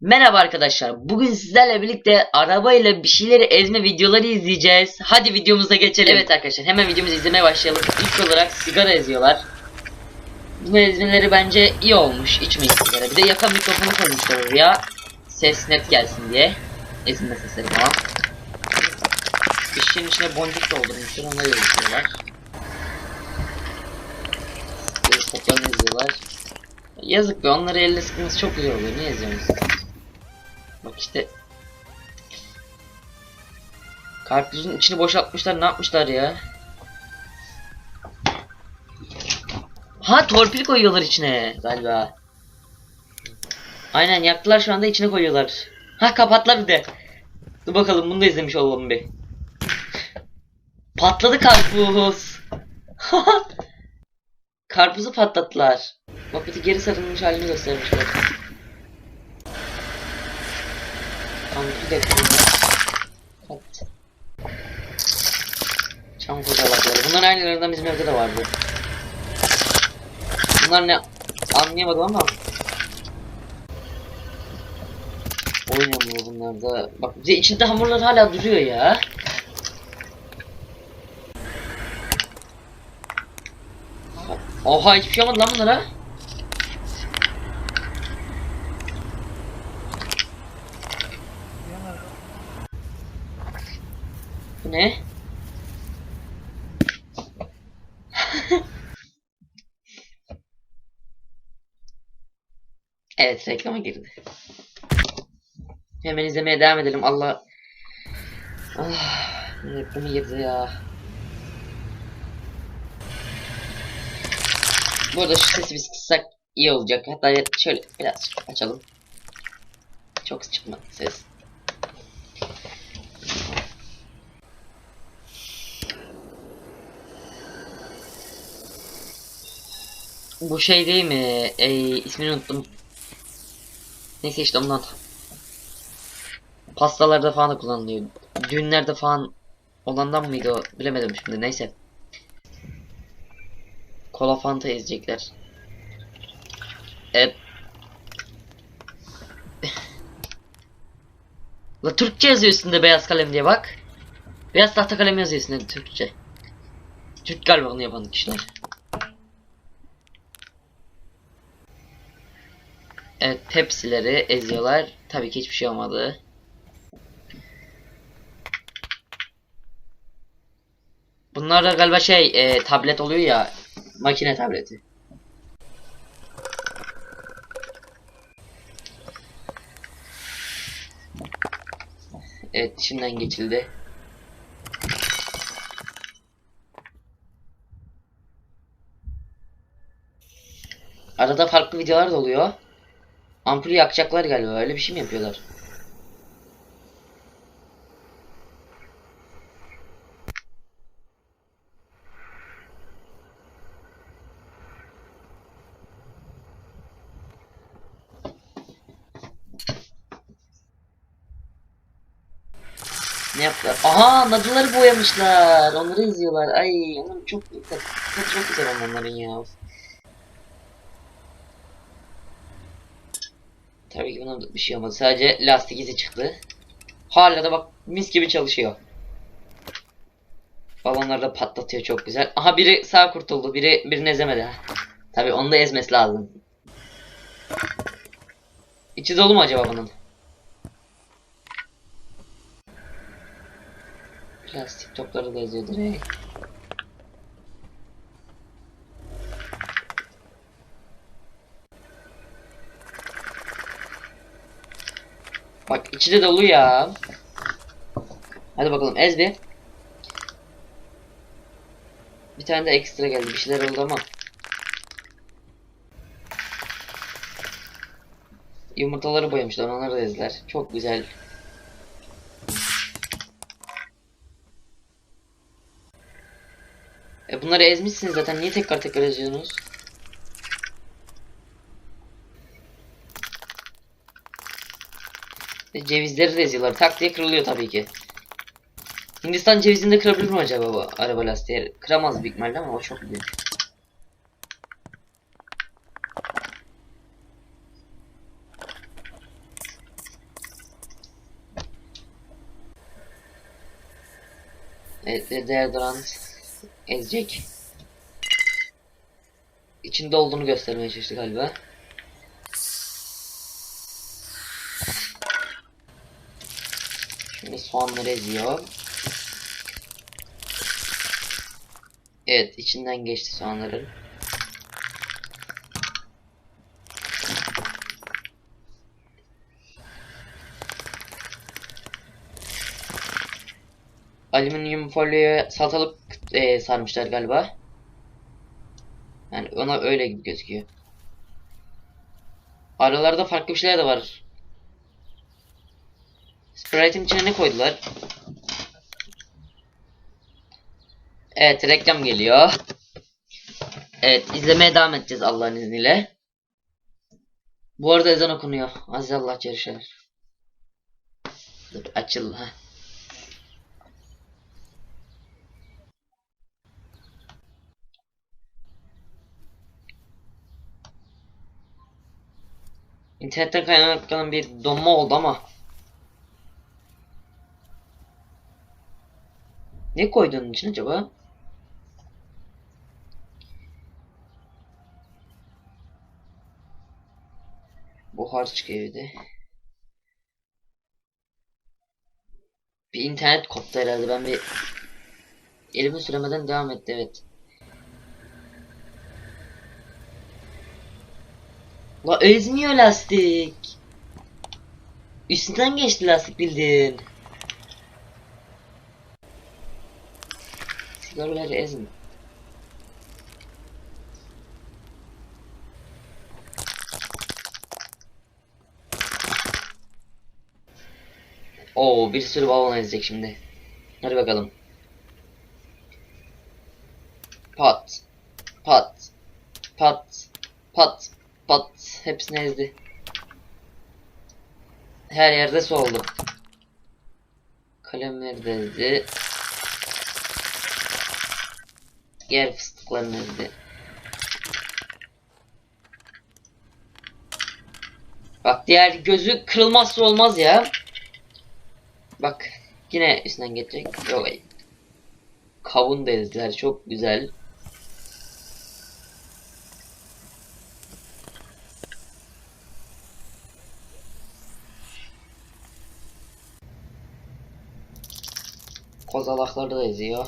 Merhaba arkadaşlar. Bugün sizlerle birlikte arabayla bir şeyleri ezme videoları izleyeceğiz. Hadi videomuza geçelim. Evet arkadaşlar hemen videomuzu izlemeye başlayalım. İlk olarak sigara eziyorlar. Bu ezmeleri bence iyi olmuş. İçmeyin sigara. Bir de yaka mikrofonu koymuşlar oraya. Ses net gelsin diye. Ezilme sesleri falan. İşin içine boncuk doldurmuşlar. Onları yazıyorlar. Toplarını izliyorlar. Yazık be onları elle sıkması çok güzel oluyor. Niye yazıyorsunuz? İşte. Karpuzun içini boşaltmışlar. Ne yapmışlar ya? Ha torpil koyuyorlar içine galiba. Aynen yaktılar şu anda içine koyuyorlar. Ha kapatlar bir de. Dur bakalım bunu da izlemiş olalım bir. Patladı karpuz. Karpuzu patlattılar. De geri sarılmış halini göstermişler. Ampul de Kat. Çam kozalakları. Bunların aynılarından bizim evde de vardı. Bunlar ne anlayamadım ama hamuru bunlar da. Bak bir de içinde hamurlar hala duruyor ya. Oha hiçbir şey olmadı lan bunlara. Bu ne? evet reklama girdi. Hemen izlemeye devam edelim. Allah Ah, reklama girdi ya. Bu arada şu sesi biz kıssak iyi olacak. Hatta şöyle biraz açalım. Çok çıkmadı ses. Bu şey değil mi? Ey, ismini unuttum. Neyse işte ondan. Pastalarda falan da kullanılıyor. Düğünlerde falan olandan mıydı o? Bilemedim şimdi neyse. Kola Fanta ezecekler. Evet. La Türkçe yazıyor üstünde beyaz kalem diye bak. Beyaz tahta kalem yazıyor üstünde Türkçe. Türk galiba onu yapan kişiler. Evet Pepsi'leri eziyorlar. Tabii ki hiçbir şey olmadı. Bunlar da galiba şey e, tablet oluyor ya makine tableti. Evet içinden geçildi. Arada farklı videolar da oluyor. Ampulü yakacaklar galiba öyle bir şey mi yapıyorlar? Ne yaptılar? Aha nadıları boyamışlar. Onları izliyorlar. Ay onların çok çok, çok güzel onların ya. Tabii ki buna bir şey olmadı. Sadece lastik izi çıktı. Hala da bak mis gibi çalışıyor. Balonları da patlatıyor çok güzel. Aha biri sağ kurtuldu. Biri birini ezemedi. Tabii onu da ezmesi lazım. İçi dolu mu acaba bunun? Plastik topları da eziyor direkt. Bak içi de dolu ya. Hadi bakalım ez bir. Bir tane de ekstra geldi. Bir şeyler oldu ama. Yumurtaları boyamışlar. Onları da ezler. Çok güzel. E bunları ezmişsiniz zaten. Niye tekrar tekrar eziyorsunuz? cevizleri de eziyorlar. Tak diye kırılıyor tabii ki. Hindistan cevizini de kırabilir mi acaba bu araba lastiği? Kıramaz büyük ihtimalle ama o çok büyük. Evet, deodorant ezecek. İçinde olduğunu göstermeye çalıştı galiba. Soğanları eziyor. Evet, içinden geçti soğanların. Alüminyum folyoya salatalık e, sarmışlar galiba. Yani ona öyle gibi gözüküyor. Aralarda farklı bir şeyler de var. Sprite'in içine ne koydular? Evet reklam geliyor. Evet izlemeye devam edeceğiz Allah'ın izniyle. Bu arada ezan okunuyor. Aziz Allah çarşılar. Dur açıl ha. İnternetten kaynaklanan bir donma oldu ama. Ne koydun için acaba? Buhar çıkıyor evde. Bir internet koptu herhalde. Ben bir elimi süremeden devam etti evet. La ezmiyor lastik. Üstünden geçti lastik bildiğin. Sigaraları ezme. Oo bir sürü balon ezecek şimdi. Hadi bakalım. Pat. Pat. Pat. Pat. Pat. Hepsini ezdi. Her yerde su oldu. Kalemleri de ezdi. Diğer fıstıklarını ezdi. Bak diğer gözü kırılmazsa olmaz ya. Bak yine üstünden geçecek. Yok. Kavun da ezdiler. Çok güzel. Kozalakları da eziyor.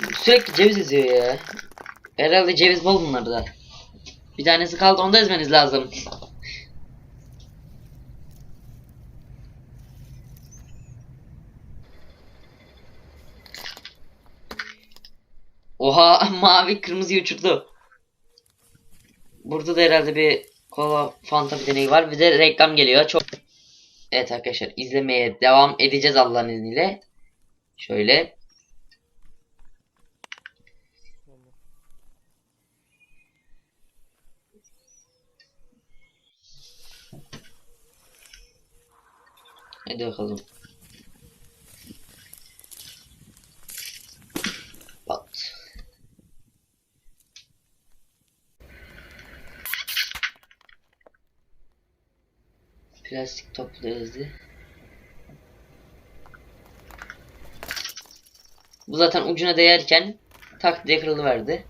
Sürekli ceviz eziyor ya. Herhalde ceviz bol bunlarda. Bir tanesi kaldı onu da ezmeniz lazım. Oha mavi kırmızı uçurdu. Burada da herhalde bir kola fanta bir deney var. Bir de reklam geliyor. Çok Evet arkadaşlar izlemeye devam edeceğiz Allah'ın izniyle. Şöyle. Hadi bakalım. Pat. Plastik toplu ezdi. Bu zaten ucuna değerken tak diye kırılıverdi.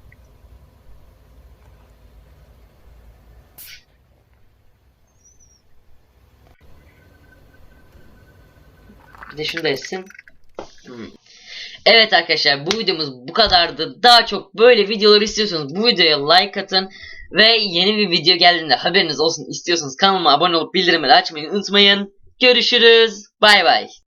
Şunu da etsin. Hmm. Evet arkadaşlar bu videomuz bu kadardı. Daha çok böyle videolar istiyorsanız bu videoya like atın. Ve yeni bir video geldiğinde haberiniz olsun istiyorsanız kanalıma abone olup bildirimleri açmayı unutmayın. Görüşürüz. Bay bay.